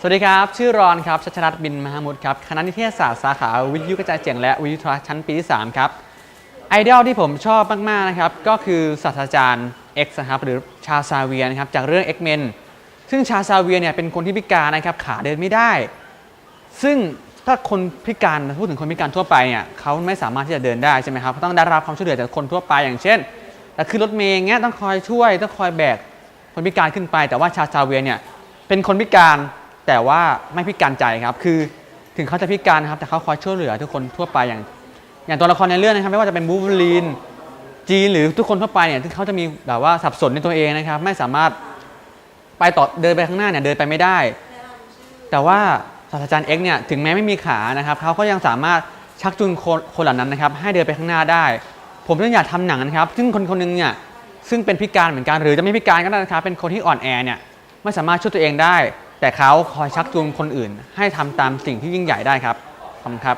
สวัสดีครับ ชื่อรอนครับ ชัชรัตน์บินมหามุดครับ คณะนิเทศศาสตร์สาขาวิทยุกระจายเสียงและวิทยุโทรทัศน์ชั้นปีที่ 3 ครับ ไอดอลที่ผมชอบมาก ๆ นะครับ ก็คือศาสตราจารย์ X นะครับ หรือชาซาเวียนะครับ จากเรื่อง X-Men ซึ่งชาซาเวียเนี่ยเป็นคนที่พิการนะครับ ขาเดินไม่ได้ ซึ่งถ้าคนพิการพูดถึงคนพิการทั่วไปเนี่ยเขาไม่สามารถที่จะเดินได้ใช่ไหมครับเขาต้องได้รับความช่วยเหลือจากคนทั่วไปอย่างเช่นแต่ขึ้นรถเมล์เงี้ยต้องคอยช่วยต้องคอยแบกคนพิการขึ้นไป แต่ว่าชาซาเวียเนี่ยเป็นคนพิการ แต่ว่าไม่พิการใจครับ คือถึงเขาจะพิการนะครับ แต่เขาคอยช่วยเหลือทุกคนทั่วไปอย่าง อย่างตัวละครในเรื่องนะครับ ไม่ว่าจะเป็นบูฟเวอรีนจีนหรือทุกคนทั่วไปเนี่ยที่เขาจะมีแบบว่าสับสนในตัวเองนะครับ ไม่สามารถไปต่อเดินไปข้างหน้าเนี่ยเดินไปไม่ได้ แต่ว่าศาสตราจารย์เอ็กเนี่ยถึงแม้ไม่มีขานะครับเขาก็ยังสามารถชักจูงคนคนเหล่านั้นนะครับ ให้เดินไปข้างหน้าได้ ผมจึงอยากทำหนังนะครับ ซึ่งคนคนหนึงเนี่ยซึ่งเป็นพิการเหมือนกันหรือจะไม่พิการก็ได้นะครับเป็นคนที่อ่อนแอเนี่ยไม่สามารถช่วยตัวเองได้ แต่เขาคอยชักจูงคนอื่น ให้ทำตามสิ่งที่ยิ่งใหญ่ได้ครับขอบคุณครับ